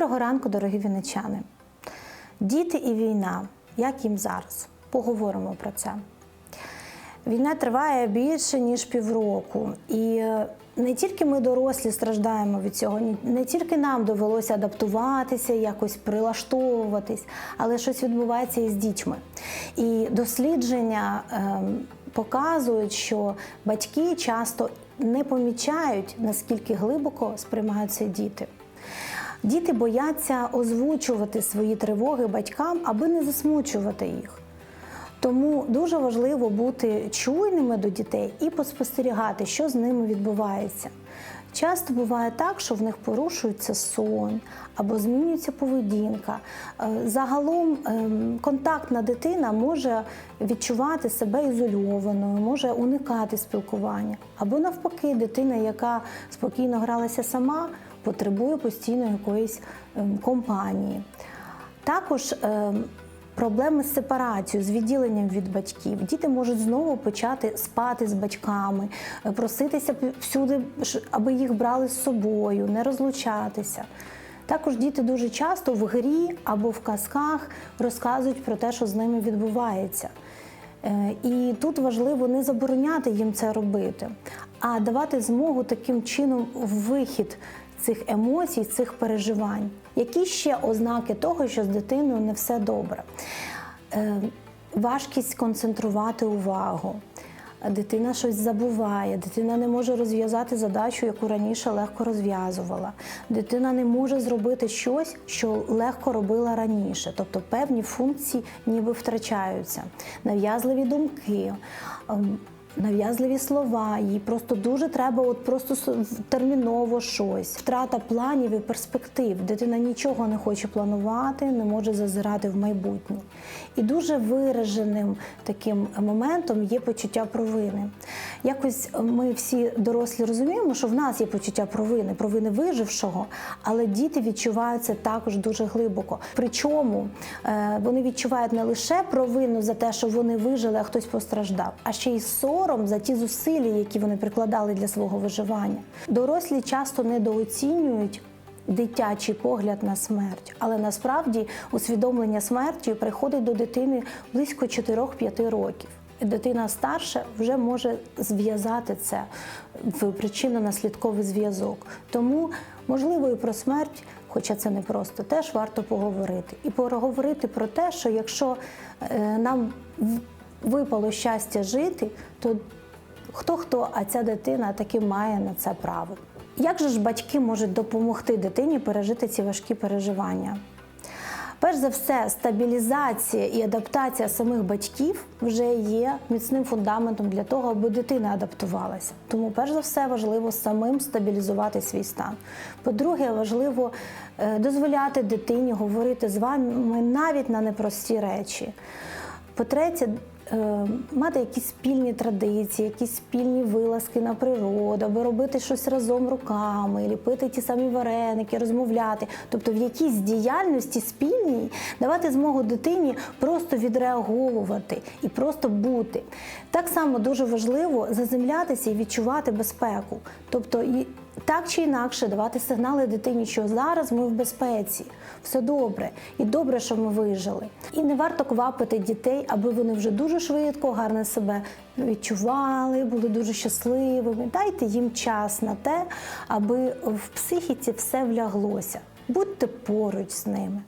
Доброго ранку, дорогі вінничани. Діти і війна. Як їм зараз? Поговоримо про це. Війна триває більше ніж півроку, і е, не тільки ми дорослі страждаємо від цього, не тільки нам довелося адаптуватися, якось прилаштовуватись, але щось відбувається і з дітьми. І дослідження ем, показують, що батьки часто не помічають, наскільки глибоко сприймаються діти. Діти бояться озвучувати свої тривоги батькам, аби не засмучувати їх. Тому дуже важливо бути чуйними до дітей і поспостерігати, що з ними відбувається. Часто буває так, що в них порушується сон або змінюється поведінка. Е, Загалом ем, контактна дитина може відчувати себе ізольованою, може уникати спілкування. Або навпаки, дитина, яка спокійно гралася сама, потребує постійно якоїсь ем, компанії. Також ем, проблеми з сепарацією, з відділенням від батьків. Діти можуть знову почати спати з батьками, е, проситися всюди, аби їх брали з собою, не розлучатися. Також діти дуже часто в грі або в казках розказують про те, що з ними відбувається. Е, І тут важливо не забороняти їм це робити, а давати змогу таким чином вихід цих емоцій, цих переживань. Які ще ознаки того, що з дитиною не все добре? Е, Важкість концентрувати увагу. Дитина щось забуває, дитина не може розв'язати задачу, яку раніше легко розв'язувала. Дитина не може зробити щось, що легко робила раніше. Тобто певні функції ніби втрачаються. Нав'язливі думки. Нав'язливі слова, їй просто дуже треба, от просто терміново щось. Втрата планів і перспектив. Дитина нічого не хоче планувати, не може зазирати в майбутнє. І дуже вираженим таким моментом є почуття провини. Якось ми всі дорослі розуміємо, що в нас є почуття провини, провини вижившого, але діти відчувають це також дуже глибоко. Причому е, вони відчувають не лише провину за те, що вони вижили, а хтось постраждав, а ще й сором за ті зусилля, які вони прикладали для свого виживання. Дорослі часто недооцінюють дитячий погляд на смерть, але насправді усвідомлення смерті приходить до дитини близько 4-5 років. Дитина старша вже може зв'язати це в причинно-наслідковий зв'язок. Тому, можливо, і про смерть, хоча це не просто, теж варто поговорити. І поговорити про те, що якщо е, нам випало щастя жити, то хто хто, а ця дитина таки має на це право. Як же ж батьки можуть допомогти дитині пережити ці важкі переживання? Перш за все, стабілізація і адаптація самих батьків вже є міцним фундаментом для того, аби дитина адаптувалася. Тому, перш за все, важливо самим стабілізувати свій стан. По-друге, важливо е, дозволяти дитині говорити з вами навіть на непрості речі. По-третє, е, мати якісь спільні традиції, якісь спільні вилазки на природу, аби робити щось разом руками, ліпити ті самі вареники, розмовляти. Тобто в якійсь діяльності спільній давати змогу дитині просто відреаговувати і просто бути. Так само дуже важливо заземлятися і відчувати безпеку. Тобто так чи інакше давати сигнали дитині, що зараз ми в безпеці, все добре, і добре, що ми вижили. І не варто квапити дітей, аби вони вже дуже швидко, гарно себе відчували, були дуже щасливими. Дайте їм час на те, аби в психіці все вляглося. Будьте поруч з ними.